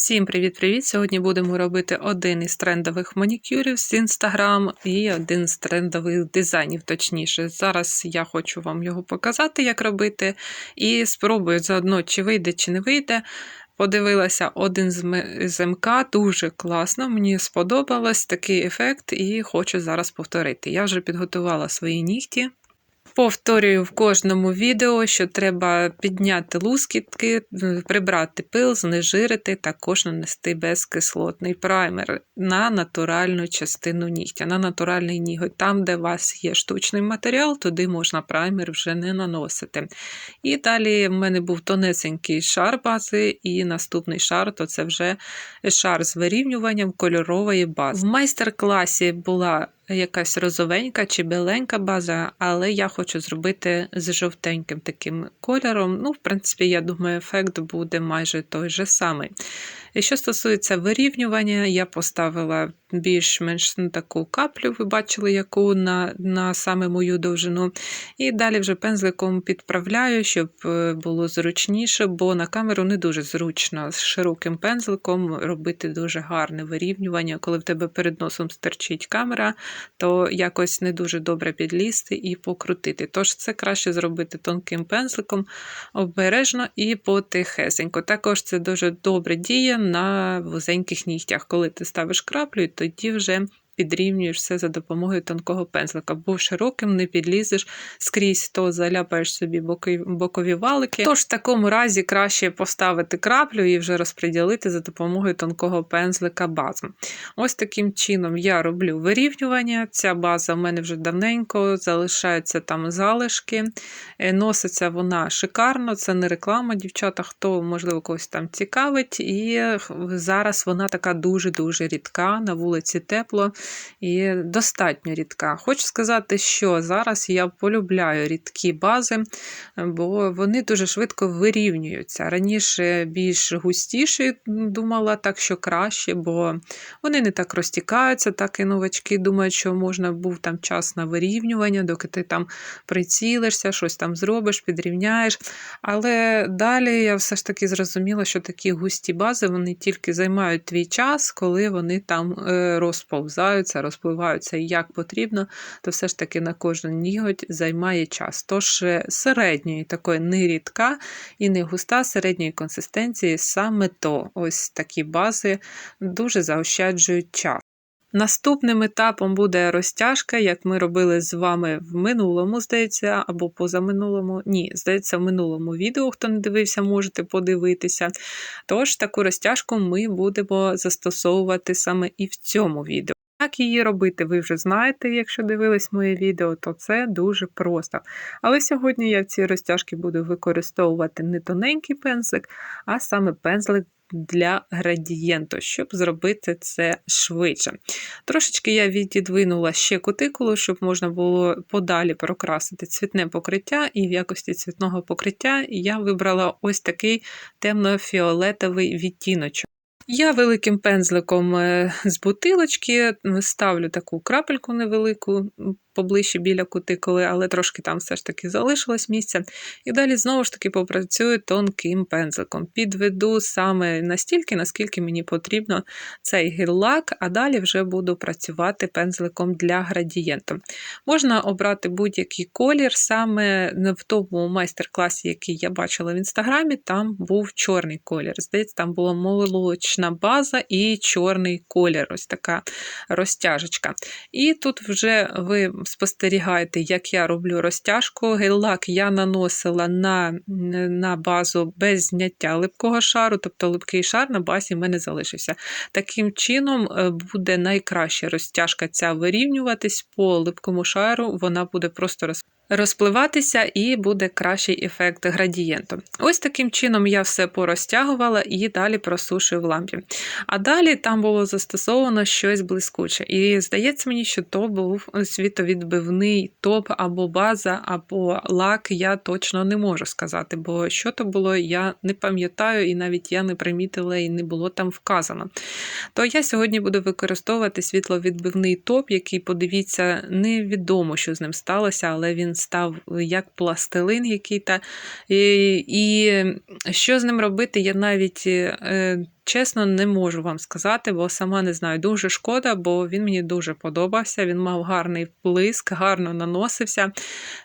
Всім привіт-привіт! Сьогодні будемо робити один із трендових манікюрів з Instagram і один з трендових дизайнів, точніше. Зараз я хочу вам його показати, як робити, і спробую заодно, чи вийде, чи не вийде. Подивилася один з МК, дуже класно, мені сподобалось такий ефект, і хочу зараз повторити. Я вже підготувала свої нігті. Повторюю в кожному відео, що треба підняти лускітки, прибрати пил, знежирити, також нанести безкислотний праймер на натуральну частину нігтя, на натуральний ніготь. Там, де у вас є штучний матеріал, туди можна праймер вже не наносити. І далі в мене був тонесенький шар бази, і наступний шар то це вже шар з вирівнюванням кольорової бази. В майстер-класі була якась розовенька чи біленька база, але я хочу зробити з жовтеньким таким кольором. Ну, в принципі, я думаю, ефект буде майже той же самий. І що стосується вирівнювання, я поставила більш-менш ну, таку каплю, ви бачили, яку на на саме мою довжину. І далі вже пензликом підправляю, щоб е, було зручніше, бо на камеру не дуже зручно з широким пензликом робити дуже гарне вирівнювання. Коли в тебе перед носом стерчить камера, то якось не дуже добре підлізти і покрутити. Тож це краще зробити тонким пензликом, обережно і потихесенько. Також це дуже добре діє на вузеньких нігтях. Коли ти ставиш краплю, тоді вже підрівнюєш все за допомогою тонкого пензлика, бо широким не підлізеш скрізь, то заляпаєш собі боки, бокові валики. Тож в такому разі краще поставити краплю і вже розподілити за допомогою тонкого пензлика базу. Ось таким чином я роблю вирівнювання. Ця база в мене вже давненько, залишаються там залишки. Е, носиться вона шикарно, це не реклама, дівчата, хто, можливо, когось там цікавить. І зараз вона така дуже-дуже рідка, на вулиці тепло і достатньо рідка. Хочу сказати, що зараз я полюбляю рідкі бази, бо вони дуже швидко вирівнюються. Раніше більш густіші думала так, що краще, бо вони не так розтікаються, так і новачки думають, що можна був там час на вирівнювання, доки ти там прицілишся, щось там зробиш, підрівняєш. Але далі я все ж таки зрозуміла, що такі густі бази вони тільки займають твій час, коли вони там е, розповзаються, розпливаються як потрібно, то все ж таки на кожен ніготь займає час. Тож е, середньої такої не рідка і не густа середньої консистенції саме то ось такі бази дуже заощаджують час. Наступним етапом буде розтяжка, як ми робили з вами в минулому, здається, або позаминулому. Ні, здається, в минулому відео, хто не дивився, можете подивитися. Тож таку розтяжку ми будемо застосовувати саме і в цьому відео. Як її робити, ви вже знаєте, якщо дивились моє відео, то це дуже просто. Але сьогодні я в цій розтяжці буду використовувати не тоненький пензлик, а саме пензлик для градієнту, щоб зробити це швидше. Трошечки я відідвинула ще кутикулу, щоб можна було подалі прокрасити цвітне покриття, і в якості цвітного покриття я вибрала ось такий темно-фіолетовий відтіночок. Я великим пензликом е, з бутилочки ставлю таку крапельку невелику поближче біля кутикули, але трошки там все ж таки залишилось місце. І далі знову ж таки попрацюю тонким пензликом. Підведу саме настільки, наскільки мені потрібно цей гель-лак, а далі вже буду працювати пензликом для градієнту. Можна обрати будь-який колір, саме в тому майстер-класі, який я бачила в інстаграмі, там був чорний колір. Здається, там була молочна база і чорний колір, ось така розтяжечка. І тут вже ви спостерігаєте, як я роблю розтяжку. Гель-лак я наносила на на базу без зняття липкого шару, тобто липкий шар на базі в мене залишився. Таким чином, е, буде найкраща розтяжка ця вирівнюватись по липкому шару, вона буде просто розповідати розпливатися і буде кращий ефект градієнту. Ось таким чином я все порозтягувала і далі просушую в лампі. А далі там було застосовано щось блискуче. І здається мені, що то був світовідбивний топ або база, або лак, я точно не можу сказати, бо що то було, я не пам'ятаю, і навіть я не примітила і не було там вказано. То я сьогодні буду використовувати світловідбивний топ, який, подивіться, невідомо, що з ним сталося, але він став як пластилин який-то. І, і що з ним робити, я навіть. Чесно, не можу вам сказати, бо сама не знаю. Дуже шкода, бо він мені дуже подобався. Він мав гарний блиск, гарно наносився.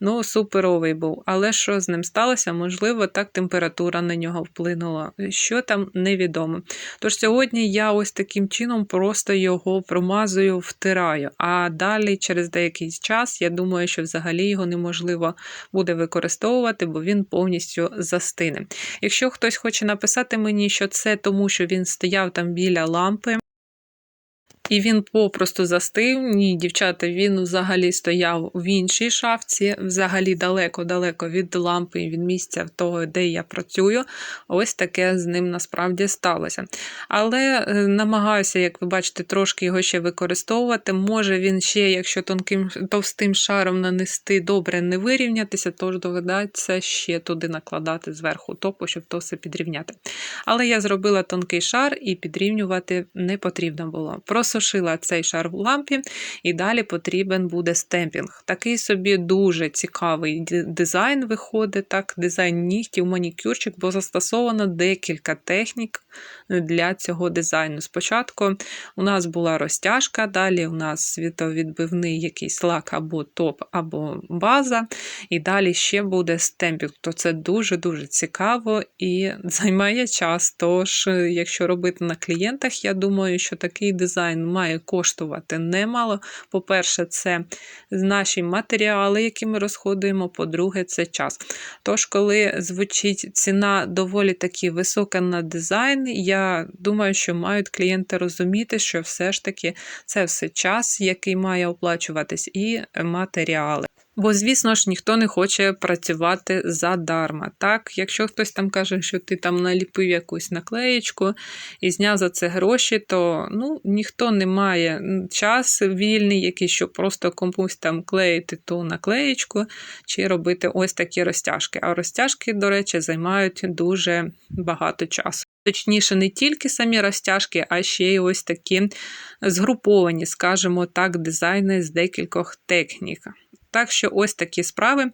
Ну, суперовий був. Але що з ним сталося? Можливо, так температура на нього вплинула. Що там невідомо. Тож сьогодні я ось таким чином просто його промазую, втираю. А далі, через деякий час, я думаю, що взагалі його неможливо буде використовувати, бо він повністю застине. Якщо хтось хоче написати мені, що це тому, що він стояв там біля лампи. І він попросту застив. Ні, дівчата, він взагалі стояв в іншій шафці, взагалі далеко-далеко від лампи, від місця того, де я працюю. Ось таке з ним насправді сталося. Але е, намагаюся, як ви бачите, трошки його ще використовувати. Може він ще, якщо тонким товстим шаром нанести добре не вирівнятися, тож доведеться ще туди накладати зверху топу, щоб то все підрівняти. Але я зробила тонкий шар і підрівнювати не потрібно було. Просушила цей шар в лампі, і далі потрібен буде стемпінг. Такий собі дуже цікавий дизайн виходить, так, дизайн нігтів, манікюрчик, бо застосовано декілька технік для цього дизайну. Спочатку у нас була розтяжка, далі у нас світовідбивний якийсь лак або топ, або база, і далі ще буде стемпінг. То це дуже-дуже цікаво і займає час. Тож, е, якщо робити на клієнтах, я думаю, що такий дизайн має коштувати немало. По-перше, це наші матеріали, які ми розходуємо. По-друге, це час. Тож, коли звучить ціна доволі таки висока на дизайн, я думаю, що мають клієнти розуміти, що все ж таки це все час, який має оплачуватись, і матеріали. Бо, звісно ж, ніхто не хоче працювати задарма. Так, якщо хтось там каже, що ти там наліпив якусь наклеєчку і зняв за це гроші, то ну, ніхто не має час вільний, який, щоб просто комусь там клеїти ту наклеєчку чи робити ось такі розтяжки. А розтяжки, до речі, займають дуже багато часу. Точніше, не тільки самі розтяжки, а ще й ось такі згруповані, скажімо так, дизайни з декількох технік. Так що ось такі справи.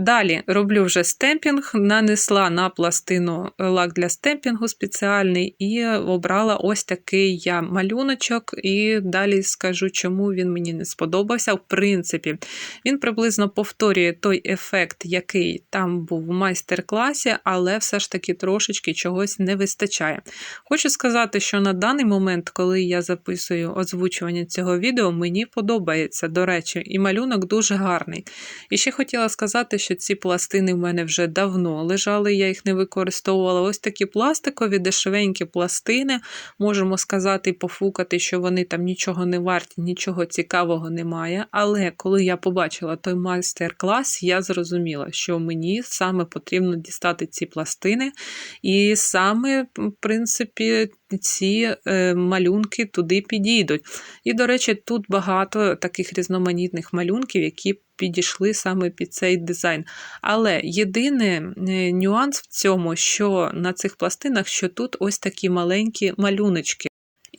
Далі роблю вже стемпінг, нанесла на пластину лак для стемпінгу спеціальний і обрала ось такий я малюночок. І далі скажу, чому він мені не сподобався. В принципі, він приблизно повторює той ефект, який там був в майстер-класі, але все ж таки трошечки чогось не вистачає. Хочу сказати, що на даний момент, коли я записую озвучування цього відео, мені подобається, до речі, і малюнок дуже гарний. І ще хотіла сказати, що ці пластини в мене вже давно лежали, я їх не використовувала. Ось такі пластикові, дешевенькі пластини. Можемо сказати і пофукати, що вони там нічого не варті, нічого цікавого немає. Але коли я побачила той майстер-клас, я зрозуміла, що мені саме потрібно дістати ці пластини, і саме, в принципі, ці е, малюнки туди підійдуть. І, до речі, тут багато таких різноманітних малюнків, які підійшли саме під цей дизайн. Але єдиний е, нюанс в цьому, що на цих пластинах, що тут ось такі маленькі малюночки.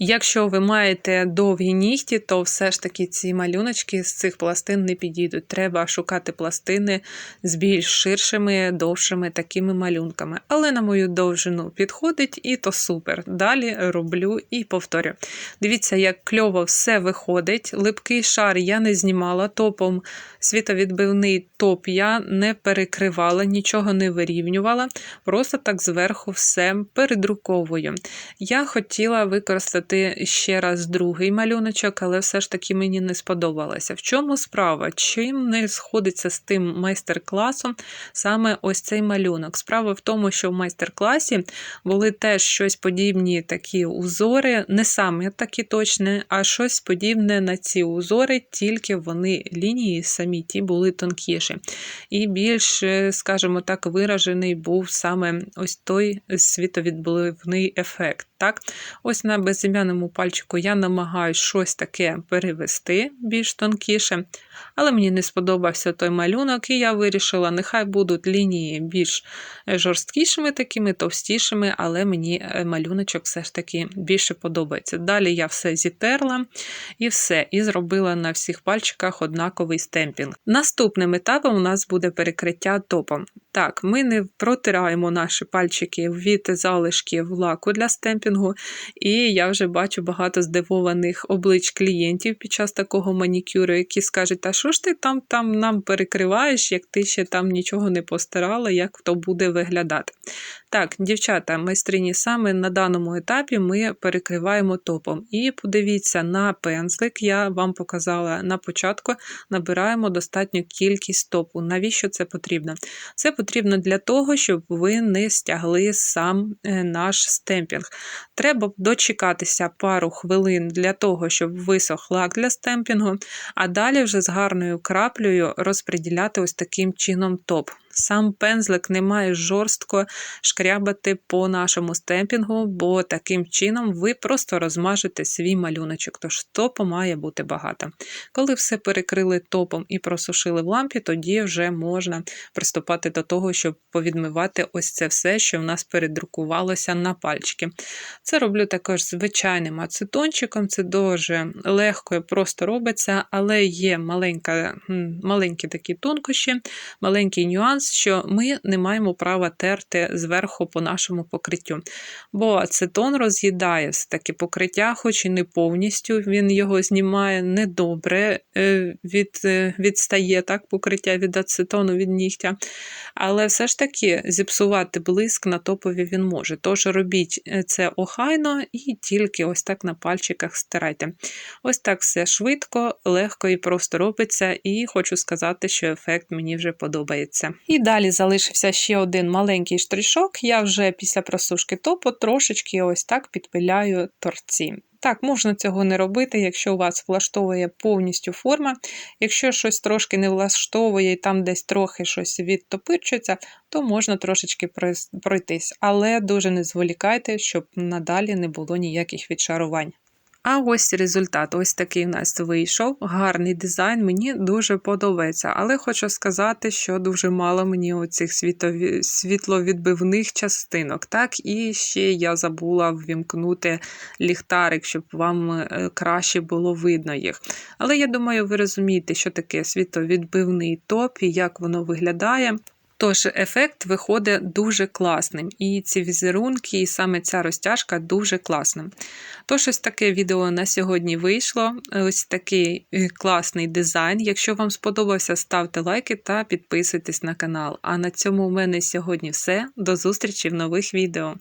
Якщо ви маєте довгі нігті, то все ж таки ці малюночки з цих пластин не підійдуть. Треба шукати пластини з більш ширшими, довшими такими малюнками. Але на мою довжину підходить, і то супер. Далі роблю і повторю. Дивіться, як кльово все виходить. Липкий шар я не знімала топом, світовідбивний топ я не перекривала, нічого не вирівнювала, просто так зверху все передруковую. Я хотіла використати ще раз другий малюночок, але все ж таки мені не сподобалося. В чому справа? Чим не сходиться з тим майстер-класом саме ось цей малюнок? Справа в тому, що в майстер-класі були теж щось подібні такі узори, не саме такі точні, а щось подібне на ці узори, тільки вони лінії самі ті були тонкіші. І більш, е, скажімо так, виражений був саме ось той світовідбивний ефект. Так? Ось на безім'яному пальчику я намагаюся щось таке перевести більш тонкіше, але мені не сподобався той малюнок, і я вирішила, нехай будуть лінії більш жорсткішими, такими товстішими, але мені е, малюночок все ж таки більше подобається. Далі я все зітерла і все, і зробила на всіх пальчиках однаковий стемпінг. Наступним етапом у нас буде перекриття топом. Так, ми не протираємо наші пальчики від залишків лаку для стемпінгу, і я вже бачу багато здивованих облич клієнтів під час такого манікюру, які скажуть, а що ж ти там там нам перекриваєш, як ти ще там нічого не постирала, як то буде виглядати. Так, дівчата, майстрині, саме на даному етапі ми перекриваємо топом. І подивіться на пензлик, я вам показала на початку, набираємо достатню кількість топу. Навіщо це потрібно? Це потрібно для того, щоб ви не стягли сам е, наш стемпінг. Треба дочекатися пару хвилин для того, щоб висох лак для стемпінгу, а далі вже з гарною краплею розподіляти ось таким чином топ. Сам пензлик не має жорстко шкрябати по нашому стемпінгу, бо таким чином ви просто розмажете свій малюночок, тож топу має бути багато. Коли все перекрили топом і просушили в лампі, тоді вже можна приступати до того, щоб повідмивати ось це все, що в нас передрукувалося на пальчики. Це роблю також звичайним ацетончиком, це дуже легко і просто робиться, але є маленька, маленькі такі тонкощі, маленький нюанс, що ми не маємо права терти зверху по нашому покриттю. Бо ацетон роз'їдає все-таки покриття, хоч і не повністю, він його знімає недобре, е, від, е, відстає так, покриття від ацетону від нігтя. Але все ж таки зіпсувати блиск на топові він може. Тож робіть е, це охайно і тільки ось так на пальчиках стирайте. Ось так все швидко, легко і просто робиться, і хочу сказати, що ефект мені вже подобається. І далі залишився ще один маленький штришок. Я вже після просушки топу трошечки ось так підпиляю торці. Так, можна цього не робити, якщо у вас влаштовує повністю форма. Якщо щось трошки не влаштовує і там десь трохи щось відтопичується, то можна трошечки пройтись. Але дуже не зволікайте, щоб надалі не було ніяких відшарувань. А ось результат. Ось такий у нас вийшов. Гарний дизайн, мені дуже подобається. Але хочу сказати, що дуже мало мені оцих світові... світловідбивних частинок. Так, і ще я забула ввімкнути ліхтарик, щоб вам е, краще було видно їх. Але я думаю, ви розумієте, що таке світовідбивний топ і як воно виглядає. Тож ефект виходить дуже класним. І ці візерунки, і саме ця розтяжка дуже класна. Тож, ось таке відео на сьогодні вийшло. Ось такий е, класний дизайн. Якщо вам сподобався, ставте лайки та підписуйтесь на канал. А на цьому у мене сьогодні все. До зустрічі в нових відео.